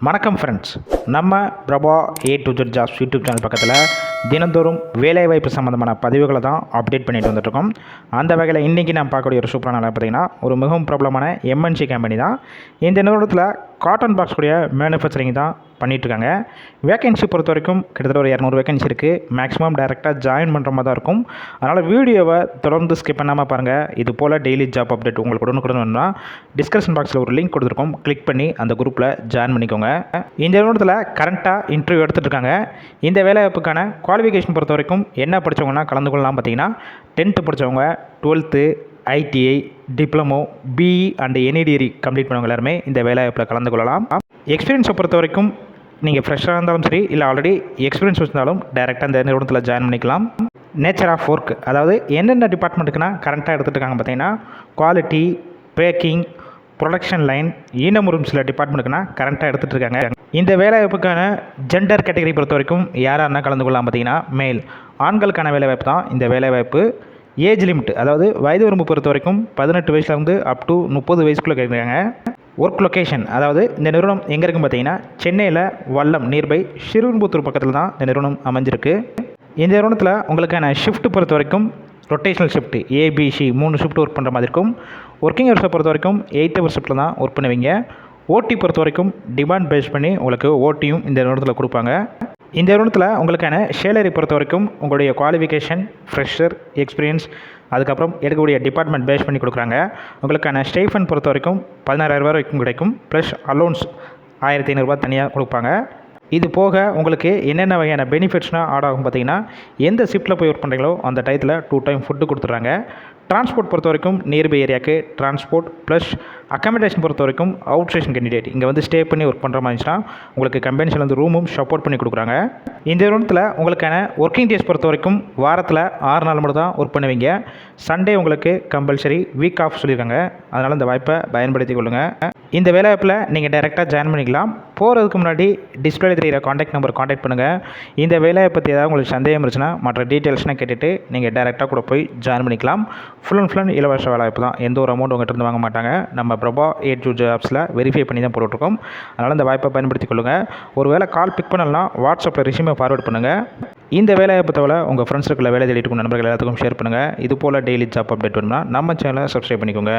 வணக்கம் ஃப்ரெண்ட்ஸ் நம்ம Prabha A to Z jobs YouTube channel பக்கத்தில் தினந்தோறும் வேலைவாய்ப்பு சம்மந்தமான பதிவுகளை தான் அப்டேட் பண்ணிட்டு வந்துட்டுருக்கோம். அந்த வகையில் இன்றைக்கி நான் பார்க்கக்கூடிய ஒரு சூப்பரான வேலை பார்த்திங்கன்னா ஒரு மிகவும் பிரபலமான எம்என்சி கம்பெனி தான். இந்த நிறுவனத்தில் காட்டன் பாக்ஸ் கூடிய மேனுஃபேக்சரிங் தான் பண்ணிகிட்ருக்காங்க வேகன்சி பொறுத்த வரைக்கும் கிட்டத்தட்ட ஒரு இரநூறு வேகன்சி இருக்குது மேக்ஸிமம் டைரெக்டாக ஜாயின் பண்ணுற மாதிரி தான் இருக்கும். அதனால் வீடியோவை தொடர்ந்து ஸ்கிப் பண்ணாமல் பாருங்கள் இது போல் டெய்லி ஜாப் அப்டேட் உங்களுக்கு உடனுக்குடன் வேணும்னா டிஸ்கிரிப்ஷன் பாக்ஸில் ஒரு லிங்க் கொடுத்துருக்கோம். கிளிக் பண்ணி அந்த குரூப்பில் ஜாயின் பண்ணிக்கோங்க. இந்த நிறுவனத்தில் கரண்ட்டாக இன்டர்வியூ எடுத்துகிட்டு இருக்காங்க இந்த வேலைவாய்ப்புக்கான குவாலிஃபிகேஷன் பொறுத்த வரைக்கும் என்ன படித்தவங்கன்னா கலந்து கொள்ளலாம் பார்த்தீங்கன்னா டென்த்து படித்தவங்க twelfth ITI diploma BE and degree complete பண்ணவங்க எல்லாருமே இந்த வேலைவாய்ப்பில் கலந்து கொள்ளலாம். எக்ஸ்பீரியன்ஸை பொறுத்த வரைக்கும் நீங்கள் ஃப்ரெஷ்ஷாக இருந்தாலும் சரி இல்லை ஆல்ரெடி எக்ஸ்பீரியன்ஸ் வச்சிருந்தாலும் டேரெக்டாக இந்த நிறுவனத்தில் ஜாயின் பண்ணிக்கலாம். நேச்சர் ஆஃப் ஒர்க் அதாவது என்னென்ன டிபார்ட்மெண்ட்டுக்குன்னா கரண்ட்டாக எடுத்துகிட்டு இருக்காங்க பார்த்தீங்கன்னா குவாலிட்டி பேக்கிங் ப்ரொடக்ஷன் லைன் ஈனமுறும் சில டிபார்ட்மெண்ட்டுக்குனா கரண்ட்டாக எடுத்துகிட்டு இருக்காங்க. இந்த வேலைவாய்ப்புக்கான ஜெண்டர் கேட்டகரி பொறுத்த வரைக்கும் யாராருன்னா கலந்து கொள்ளலாம் பார்த்தீங்கன்னா மேல் ஆண்களுக்கான வேலைவாய்ப்பு தான் இந்த வேலைவாய்ப்பு. ஏஜ் லிமிட் அதாவது வயது வரம்பு பொறுத்த வரைக்கும் பதினெட்டு வயசுலேருந்து அப் டு முப்பது வயசுக்குள்ளே கேட்குறாங்க ஒர்க் லொக்கேஷன் அதாவது இந்த நிறுவனம் எங்கே இருக்குன்னு பார்த்தீங்கன்னா சென்னையில் வல்லம் நியர்பை ஸ்ரீரும்புத்தூர் பக்கத்தில் தான் இந்த நிறுவனம் அமைஞ்சிருக்கு. இந்த நிறுவனத்தில் உங்களுக்கான ஷிஃப்ட் பொறுத்த வரைக்கும் ரொட்டேஷனல் ஷிஃப்ட் ஏபிசி மூணு ஷிஃப்ட் ஒர்க் பண்ணுற மாதிரி இருக்கும். ஒர்க்கிங் ஹவர்ஸை பொறுத்த வரைக்கும் எயிட் ஹவர் ஷிஃப்ட்டில் தான் ஒர்க் பண்ணுவீங்க. ஓடி பொறுத்த வரைக்கும் டிமாண்ட் பேஸ் பண்ணி உங்களுக்கு ஓட்டியும் இந்த நிறுவனத்தில் கொடுப்பாங்க. இந்த நிறுவனத்தில் உங்களுக்கான சேலரி பொறுத்த வரைக்கும் உங்களுடைய குவாலிஃபிகேஷன் ஃப்ரெஷர் எக்ஸ்பீரியன்ஸ் அதுக்கப்புறம் எடுக்கக்கூடிய டிபார்ட்மெண்ட் பேஸ் பண்ணி கொடுக்குறாங்க. உங்களுக்கான ஸ்டைஃபன் பொறுத்த வரைக்கும் பதினாறாயிரரூபா வரைக்கும் கிடைக்கும். ப்ளஸ் அலோன்ஸ் ஆயிரத்தி ஐநூறுரூபா தனியாக கொடுப்பாங்க. இது போக உங்களுக்கு என்னென்ன வகையான பெனிஃபிட்ஸ்னால் ஆட் ஆகும் பார்த்தீங்கன்னா எந்த ஷிஃப்ட்டில் போய் ஒர்க் பண்ணுறீங்களோ அந்த டயத்தில் டூ டைம் ஃபுட்டு கொடுத்துட்றாங்க. டிரான்ஸ்போர்ட் பொறுத்த வரைக்கும் நியர்பை ஏரியாவுக்கு டிரான்ஸ்போர்ட் ப்ளஸ் அக்காமடேஷன் பொறுத்த வரைக்கும் அவுட் ஸ்டேஷன் கேண்டிடேட் இங்கே வந்து ஸ்டே பண்ணி ஒர்க் பண்ணுற மாதிரி இருந்துச்சுன்னா உங்களுக்கு கம்பெனிஸில் வந்து ரூமும் சப்போர்ட் பண்ணி கொடுக்குறாங்க. இந்த நிறுவனத்தில் உங்களுக்கான ஒர்க்கிங் டேஸ் பொறுத்த வரைக்கும் வாரத்தில் ஆறு நாள் மட்டும் தான் ஒர்க் பண்ணுவீங்க. சண்டே உங்களுக்கு கம்பல்சரி வீக் ஆஃப் சொல்லியிருக்காங்க. அதனால் இந்த வாய்ப்பை பயன்படுத்தி கொள்ளுங்கள் இந்த வேலைவாய்ப்பில் நீங்கள் டேரெக்டாக ஜாயின் பண்ணிக்கலாம். போகிறதுக்கு முன்னாடி டிஸ்பிளே தெரிகிற காண்டாக்ட் நம்பர் காண்டாக்ட் பண்ணுங்கள் இந்த வேலையை பற்றி ஏதாவது உங்களுக்கு சந்தேகம் இருந்துச்சுன்னா மற்ற டீட்டெயில்ஸ்லாம் கேட்டுட்டு நீங்கள் டேரெக்டாக கூட போய் ஜாயின் பண்ணிக்கலாம். ஃபுல் அண்ட் ஃபுல் அண்ட் இலவச வேலைவாய்ப்பு தான். எந்த ஒரு அமௌண்ட் உங்கள்கிட்ட இருந்து வாங்க மாட்டாங்க. நம்ம பிரபா ஏட் ஜூ ஜாப்ஸில் வெரிஃபை பண்ணி தான் போட்டுருக்கோம் அதனால் இந்த வாய்ப்பை பயன்படுத்தி கொள்ளுங்கள் ஒரு வேளை கால் பிக் பண்ணலாம் வாட்ஸ்அப்பில் ரிசியூமை ஃபார்வர்ட் பண்ணுங்கள் இந்த வேலைவாய்ப்பு தவிர உங்கள் ஃப்ரெண்ட்ஸுக்குள்ள வேலை தேடிட்டு நண்பர்கள் எல்லாத்துக்கும் ஷேர் பண்ணுங்கள் இது போல் டெய்லி ஜாப் அப்டேட் வேணும்னா நம்ம சேனலை சப்ஸ்கிரைப் பண்ணிக்கோங்க.